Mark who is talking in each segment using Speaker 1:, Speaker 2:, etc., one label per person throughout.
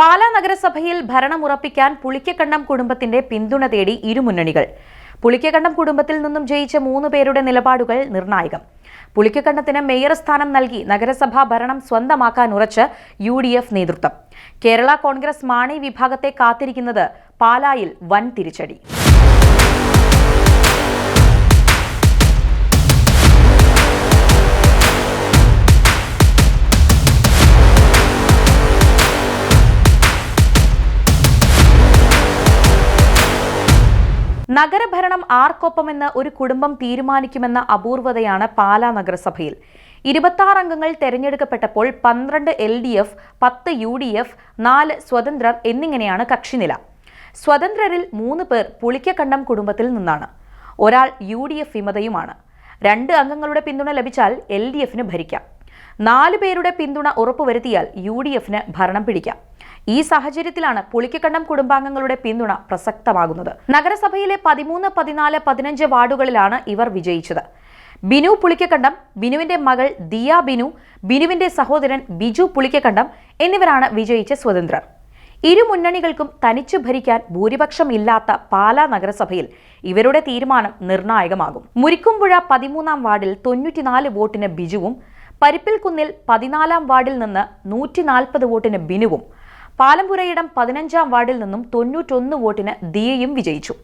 Speaker 1: പാലാ നഗരസഭയിൽ ഭരണമുറപ്പിക്കാൻ പുളിക്കക്കണ്ടം കുടുംബത്തിന്റെ പിന്തുണ തേടി ഇരുമുന്നണികൾ. പുളിക്കക്കണ്ടം കുടുംബത്തിൽ നിന്നും ജയിച്ച മൂന്ന് പേരുടെ നിലപാടുകൾ നിർണായകം. പുളിക്കക്കണ്ടത്തിന് മേയർ സ്ഥാനം നൽകി നഗരസഭാ ഭരണം സ്വന്തമാക്കാൻ ഉറച്ച് യു ഡി എഫ് നേതൃത്വം. കേരള കോൺഗ്രസ് മാണി വിഭാഗത്തെ കാത്തിരിക്കുന്നത് പാലായിൽ വൻ തിരിച്ചടി. നഗരഭരണം ആർക്കൊപ്പമെന്ന് ഒരു കുടുംബം തീരുമാനിക്കുമെന്ന അപൂർവതയാണ് പാലാ നഗരസഭയിൽ. ഇരുപത്താറ് അംഗങ്ങൾ തെരഞ്ഞെടുക്കപ്പെട്ടപ്പോൾ പന്ത്രണ്ട് എൽ ഡി എഫ് പത്ത് യു ഡി എഫ് നാല് സ്വതന്ത്രർ എന്നിങ്ങനെയാണ് കക്ഷിനില. സ്വതന്ത്രരിൽ മൂന്ന് പേർ പുളിക്കക്കണ്ടം കുടുംബത്തിൽ നിന്നാണ്. ഒരാൾ യു ഡി എഫ് വിമതയുമാണ്. രണ്ട് അംഗങ്ങളുടെ പിന്തുണ ലഭിച്ചാൽ എൽ ഡി എഫിന് ഭരിക്കാം. നാല് പേരുടെ പിന്തുണ ഉറപ്പുവരുത്തിയാൽ യു ഡി എഫിന് ഭരണം പിടിക്കാം. ഈ സാഹചര്യത്തിലാണ് പുളിക്കക്കണ്ടം കുടുംബാംഗങ്ങളുടെ പിന്തുണ പ്രസക്തമാകുന്നത്. നഗരസഭയിലെ പതിമൂന്ന് പതിനാല് പതിനഞ്ച് വാർഡുകളിലാണ് ഇവർ വിജയിച്ചത്. ബിനു പുളിക്കക്കണ്ടം ബിനുവിന്റെ മകൾ ദിയ ബിനു ബിനുവിന്റെ സഹോദരൻ ബിജു പുളിക്കക്കണ്ടം എന്നിവരാണ് വിജയിച്ച സ്വതന്ത്രർ. ഇരു മുന്നണികൾക്കും തനിച്ചു ഭരിക്കാൻ ഭൂരിപക്ഷം ഇല്ലാത്ത പാലാ നഗരസഭയിൽ ഇവരുടെ തീരുമാനം നിർണായകമാകും. മുരിക്കുംപുഴ പതിമൂന്നാം വാർഡിൽ തൊണ്ണൂറ്റിനാല് വോട്ടിന് ബിജുവും പരിപ്പിൽക്കുന്നിൽ പതിനാലാം വാർഡിൽ നിന്ന് നൂറ്റി നാൽപ്പത് വോട്ടിന് ബിനുവും പാലമ്പുരയിടം പതിനഞ്ചാം വാർഡിൽ നിന്നും തൊണ്ണൂറ്റൊന്ന് വോട്ടിന് ദിയയും വിജയിച്ചു.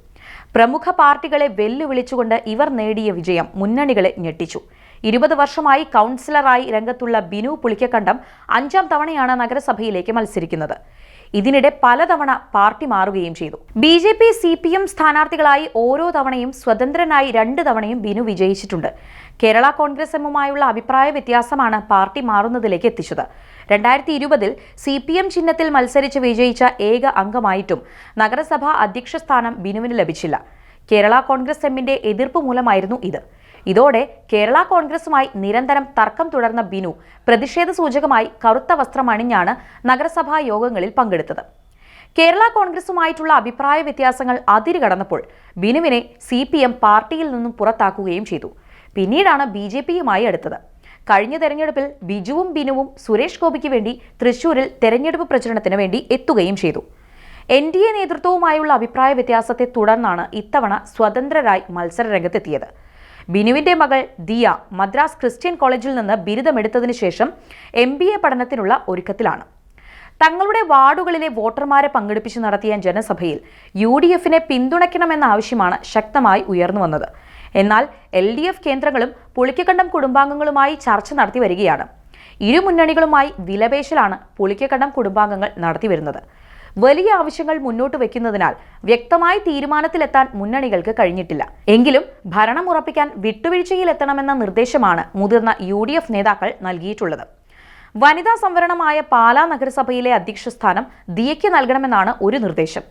Speaker 1: പ്രമുഖ പാർട്ടികളെ വെല്ലുവിളിച്ചുകൊണ്ട് ഇവർ നേടിയ വിജയം മുന്നണികളെ ഞെട്ടിച്ചു. ഇരുപത് വർഷമായി കൗൺസിലറായി രംഗത്തുള്ള ബിനു പുളിക്കക്കണ്ടം അഞ്ചാം തവണയാണ് നഗരസഭയിലേക്ക് മത്സരിക്കുന്നത്. ഇതിനിടെ പലതവണ പാർട്ടി മാറുകയും ചെയ്തു. B J P C P M സ്ഥാനാർത്ഥികളായി ഓരോ തവണയും സ്വതന്ത്രനായി രണ്ട് തവണയും ബിനു വിജയിച്ചിട്ടുണ്ട്. കേരള കോൺഗ്രസ് എമ്മുമായുള്ള അഭിപ്രായ വ്യത്യാസമാണ് പാർട്ടി മാറുന്നതിലേക്ക് എത്തിച്ചത്. രണ്ടായിരത്തി ഇരുപതിൽ സി പി എം ചിഹ്നത്തിൽ മത്സരിച്ച് വിജയിച്ച ഏക അംഗമായിട്ടും നഗരസഭാ അധ്യക്ഷ സ്ഥാനം ബിനുവിന് ലഭിച്ചില്ല. കേരള കോൺഗ്രസ് എമ്മിന്റെ എതിർപ്പ് മൂലമായിരുന്നു ഇത്. ഇതോടെ കേരള കോൺഗ്രസുമായി നിരന്തരം തർക്കം തുടർന്ന ബിനു പ്രതിഷേധ സൂചകമായി കറുത്ത വസ്ത്രമണിഞ്ഞാണ് നഗരസഭാ യോഗങ്ങളിൽ പങ്കെടുത്തത്. കേരള കോൺഗ്രസുമായിട്ടുള്ള അഭിപ്രായ വ്യത്യാസങ്ങൾ അതിരുകടന്നപ്പോൾ ബിനുവിനെ സി പി എം പാർട്ടിയിൽ നിന്നും പുറത്താക്കുകയും ചെയ്തു. പിന്നീടാണ് ബി ജെ പിയുമായി അടുത്തത്. കഴിഞ്ഞ തെരഞ്ഞെടുപ്പിൽ ബിജുവും ബിനുവും സുരേഷ് ഗോപിക്ക് വേണ്ടി തൃശൂരിൽ തെരഞ്ഞെടുപ്പ് പ്രചരണത്തിന് വേണ്ടി എത്തുകയും ചെയ്തു. എൻ ഡി എ നേതൃത്വവുമായുള്ള അഭിപ്രായ വ്യത്യാസത്തെ തുടർന്നാണ് ഇത്തവണ സ്വതന്ത്രരായി മത്സര രംഗത്തെത്തിയത് ബിനുവിന്റെ മകൾ ദിയ മദ്രാസ് ക്രിസ്ത്യൻ കോളേജിൽ നിന്ന് ബിരുദമെടുത്തതിനു ശേഷം എം ബി എ പഠനത്തിനുള്ള ഒരുക്കത്തിലാണ്. തങ്ങളുടെ വാർഡുകളിലെ വോട്ടർമാരെ പങ്കെടുപ്പിച്ച് നടത്തിയ ജനസഭയിൽ യു ഡി എഫിനെ പിന്തുണയ്ക്കണമെന്ന ആവശ്യമാണ് ശക്തമായി ഉയർന്നു വന്നത്. എന്നാൽ എൽ ഡി എഫ് കേന്ദ്രങ്ങളും പുളിക്കക്കണ്ടം കുടുംബാംഗങ്ങളുമായി ചർച്ച നടത്തി വരികയാണ്. ഇരു മുന്നണികളുമായി വിലപേശലാണ് പുളിക്കക്കണ്ടം കുടുംബാംഗങ്ങൾ നടത്തിവരുന്നത്. വലിയ ആവശ്യങ്ങൾ മുന്നോട്ട് വെക്കുന്നതിനാൽ വ്യക്തമായ തീരുമാനത്തിലെത്താൻ മുന്നണികൾക്ക് കഴിഞ്ഞിട്ടില്ല. എങ്കിലും ഭരണം ഉറപ്പിക്കാൻ വിട്ടുവീഴ്ചയിലെത്തണമെന്ന നിർദ്ദേശമാണ് മുതിർന്ന യു നേതാക്കൾ നൽകിയിട്ടുള്ളത്. വനിതാ സംവരണമായ പാലാ നഗരസഭയിലെ അധ്യക്ഷ സ്ഥാനം ദിയയ്ക്ക് നൽകണമെന്നാണ് ഒരു നിർദ്ദേശം.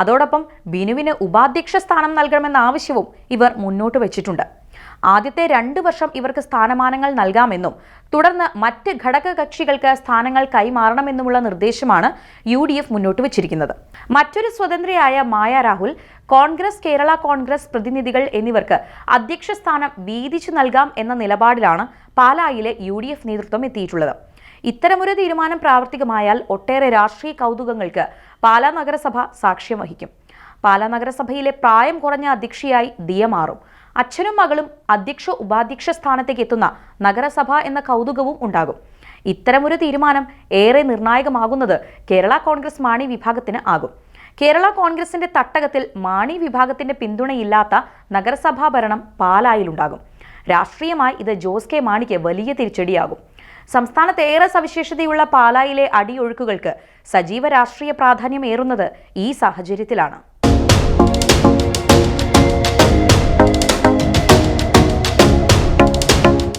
Speaker 1: അതോടൊപ്പം ബിനുവിന് ഉപാധ്യക്ഷ സ്ഥാനം നൽകണമെന്ന ആവശ്യവും ഇവർ മുന്നോട്ട് വെച്ചിട്ടുണ്ട്. ആദ്യത്തെ രണ്ട് വർഷം ഇവർക്ക് സ്ഥാനമാനങ്ങൾ നൽകാമെന്നും തുടർന്ന് മറ്റ് ഘടക കക്ഷികൾക്ക് സ്ഥാനങ്ങൾ കൈമാറണമെന്നുമുള്ള നിർദ്ദേശമാണ് യു ഡി എഫ് മുന്നോട്ട് വച്ചിരിക്കുന്നത്. മറ്റൊരു സ്വതന്ത്രയായ മായ രാഹുൽ കോൺഗ്രസ് കേരള കോൺഗ്രസ് പ്രതിനിധികൾ എന്നിവർക്ക് അധ്യക്ഷ സ്ഥാനം വീതിച്ചു നൽകാം എന്ന നിലപാടിലാണ് പാലായിലെ യു ഡി എഫ് നേതൃത്വം എത്തിയിട്ടുള്ളത്. ഇത്തരമൊരു തീരുമാനം പ്രാവർത്തികമായാൽ ഒട്ടേറെ രാഷ്ട്രീയ കൗതുകങ്ങൾക്ക് പാലാ നഗരസഭ സാക്ഷ്യം വഹിക്കും. പാലാ നഗരസഭയിലെ പ്രായം കുറഞ്ഞ അധ്യക്ഷയായി ദിയ മാറും. അച്ഛനും മകളും അധ്യക്ഷ ഉപാധ്യക്ഷ സ്ഥാനത്തേക്ക് എത്തുന്ന നഗരസഭ എന്ന കൗതുകവും ഉണ്ടാകും. ഇത്തരമൊരു തീരുമാനം ഏറെ നിർണായകമാകുന്നത് കേരള കോൺഗ്രസ് മാണി വിഭാഗത്തിന് ആകും. കേരള കോൺഗ്രസിന്റെ തട്ടകത്തിൽ മാണി വിഭാഗത്തിന്റെ പിന്തുണയില്ലാത്ത നഗരസഭാ ഭരണം പാലായിലുണ്ടാകും. രാഷ്ട്രീയമായി ഇത് ജോസ് കെ മാണിക്ക് വലിയ തിരിച്ചടിയാകും. സംസ്ഥാനത്ത് ഏറെ സവിശേഷതയുള്ള പാലായിലെ അടിയൊഴുക്കുകൾക്ക് സജീവ രാഷ്ട്രീയ പ്രാധാന്യമേറുന്നത് ഈ സാഹചര്യത്തിലാണ്.